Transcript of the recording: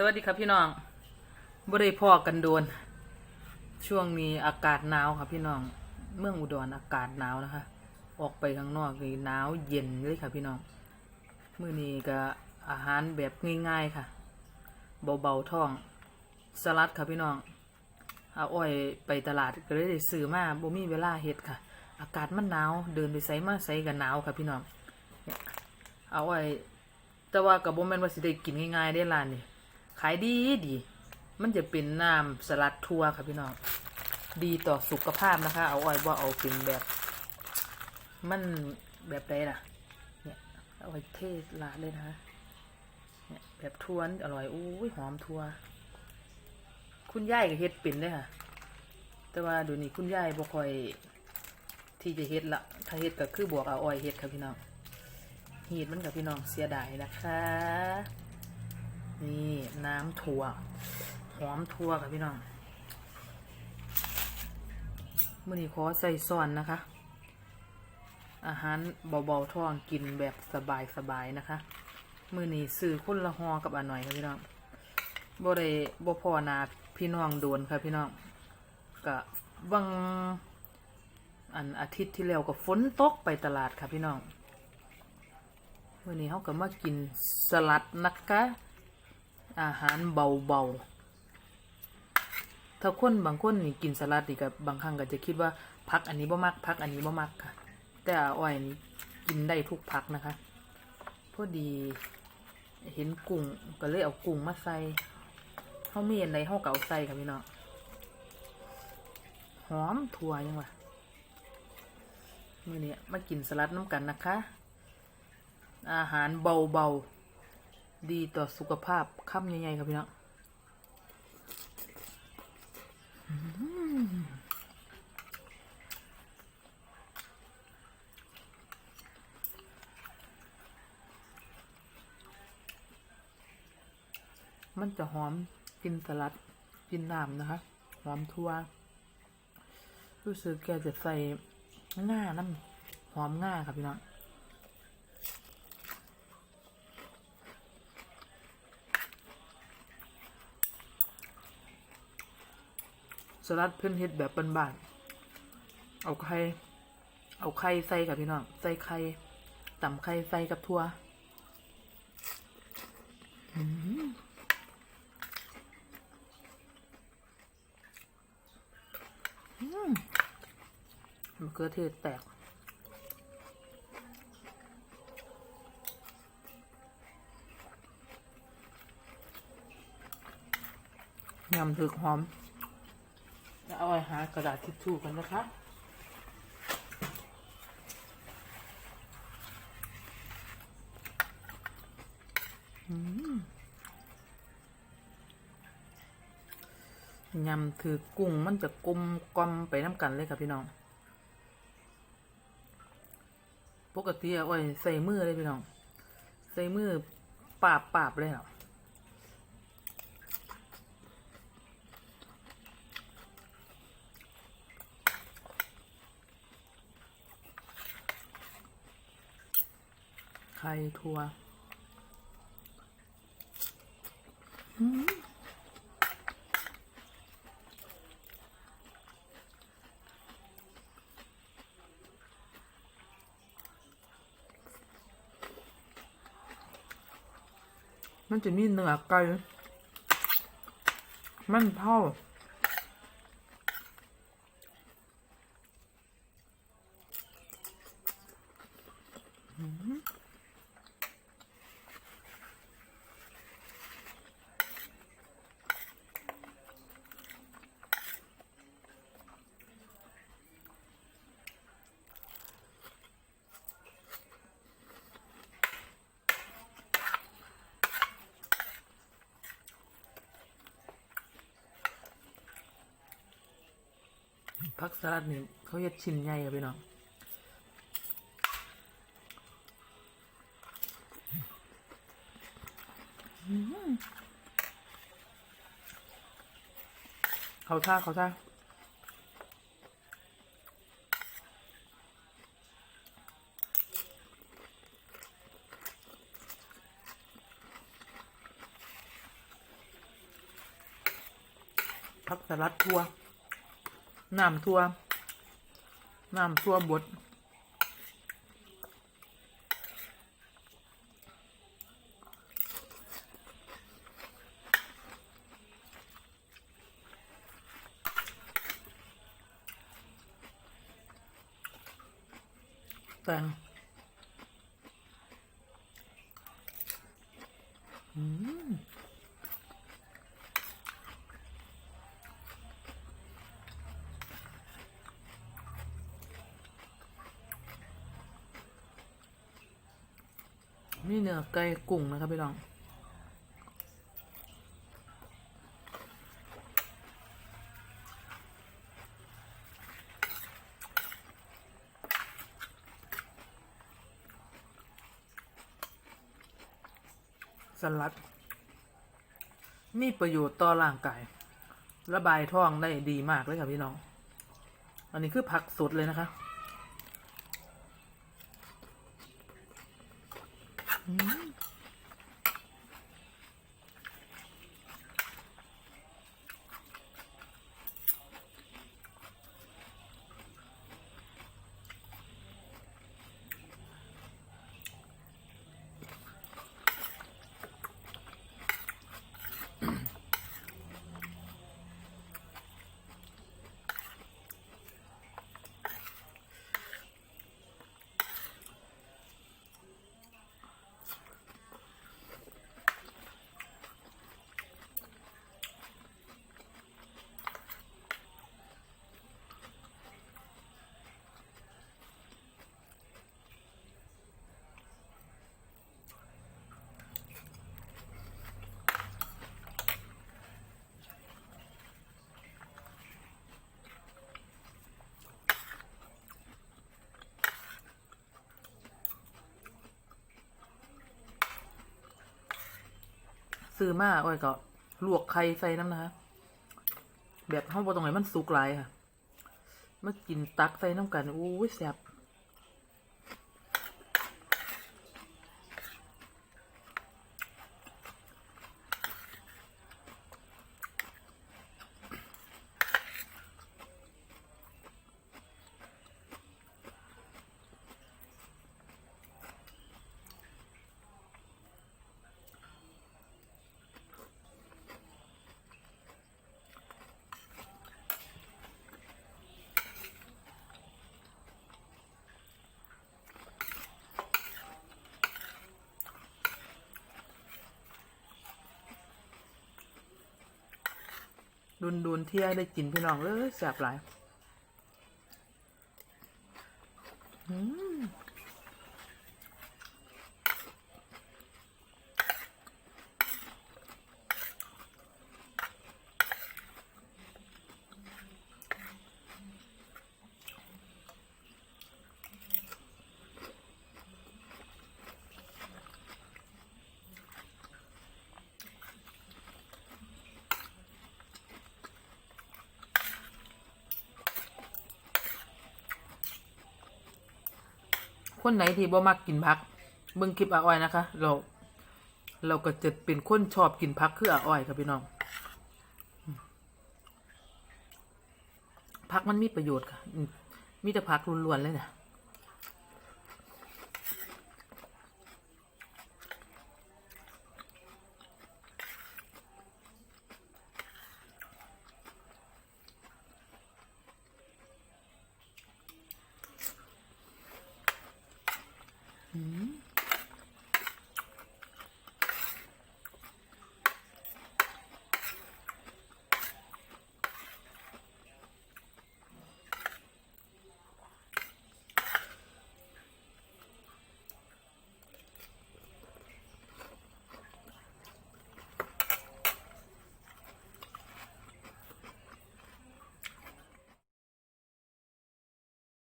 สวัสดีครับพี่น้องบ่ได้พอกันโดน ช่วงนี้อากาศหนาวครับพี่น้อง เมืองอุดรอากาศหนาวนะคะ ออกไปข้างนอกนี่หนาวเย็นเลยค่ะพี่น้องมื้อนี้ก็อาหารแบบง่ายๆค่ะ เบาๆท้องสลัดค่ะพี่น้องเอาอ้อยไปตลาดก็เลยได้ซื้อมาบ่มีเวลาเฮ็ดค่ะ อากาศมันหนาวเดินไปไสมาไสก็หนาวค่ะพี่น้องเอาอ้อยแต่ว่ากับบ่แม่นว่าสิได้กินง่ายๆได้ร้านนี่ ขายดีดี มันจะเป็นน้ำสลัดทั่วค่ะพี่น้อง ดีต่อสุขภาพนะคะ เอาอ้อยว่าเอาเป็นแบบ มันแบบใดล่ะ เนี่ยเอาไว้เทศลาดเลยนะคะเนี่ยแบบทวนอร่อยอู้ยหอมทัวคุณยายก็เฮ็ดเป็นเลยค่ะ แต่ว่าเดี๋ยวนี้คุณยายบ่ค่อยที่จะเฮ็ดละถ้าเฮ็ดก็คือบวกเอาอ้อยเฮ็ดค่ะพี่น้องหีดมันกับพี่น้องเสียดายนะคะ นี่น้ำถั่ว หอมถั่วกับพี่น้องมื่อนี้ขอใส่ซอนนะคะ อาหารเบาๆท้องกินแบบสบายๆนะคะมื่อนี้ซื้อคนละหอกับอันหน่อยค่ะพี่น้องบ่ได้บ่พอนาพี่น้องโดนค่ะพี่น้องกะวังอันอาทิตย์ที่แล้วก็ฝนตกไปตลาดค่ะพี่น้องวันนี้เขาก็มากินสลัดนะคะ อาหารเบาๆ ถ้าคนบางคนนี่กินสลัดนี่กับบางครั้งก็จะคิดว่าพักอันนี้บ่มักพักอันนี้บ่มักค่ะ แต่อ้อยนี่กินได้ทุกพักนะคะ พอดี เห็นกุ้งก็เลยเอากุ้งมาใส่เขามีอันใดเขาก็เอาใส่ค่ะพี่น้องหอมถั่วยังวะมื่อนี้มากินสลัดน้ำกันนะคะ อาหารเบาๆ ดีต่อสุขภาพค่ำใหญ่ๆครับพี่น้องมมันจะหอมกินสลัดกินน้ำนะคะ หอมทั่ว รู้สึกแกจะใส่ง่าน้ำหอมง่าครับพี่น้อง สลัดเพิ่อนเฮ็ดแบบบ้านๆเอาไข่เอาไข่ใส่กับพี่น้องใส่ไข่ตำไข่ใส่กับทั่วมะเขือเทศแตกยำถึกหอม เอาไว้หากระดาษทิชชู่กันนะคะอืมยำถือกุ้งมันจะกลมกลมไปน้ำกันเลยค่ะพี่น้อง ปกติเอาไว้ใส่มือเลยพี่น้อง ใส่มือปาบปาบเลยอะไข่ทัวมมันจะมีเนื้อไก่มันเผา ผักสลัดนี่เขาเฮ็ดชิ้นใหญ่ครับพี่น้องเขาท่าเขาท่าผักสลัดทั่ว น้ำทั่ว น้ำทั่วบดแตงอืม มีเนื้อไก่กุ้งนะครับพี่น้องสลัด มีประโยชน์ต่อร่างกาย ระบายท้องได้ดีมากเลยค่ะพี่น้อง อันนี้คือผักสดเลยนะคะอืม ซื้อมาอ้อยก็ลวกไข่ใส่น้ำนะคะแบบห้องบตรงไหนมันสุกหลายค่ะมากินตักใส่น้ำกันอู้แซ่บ ดุนดุนเที่ยได้กินพี่น้องเลยแสบหลายอืม คนไหนที่บ่มักกินผักเบิ่งคลิปอาอ้อยนะคะ เรา เราก็จะเป็นคนชอบกินผักคืออาอ้อยครับพี่น้องผักมันมีประโยชน์ค่ะ มีแต่ผักล้วนๆเลยเนี่ย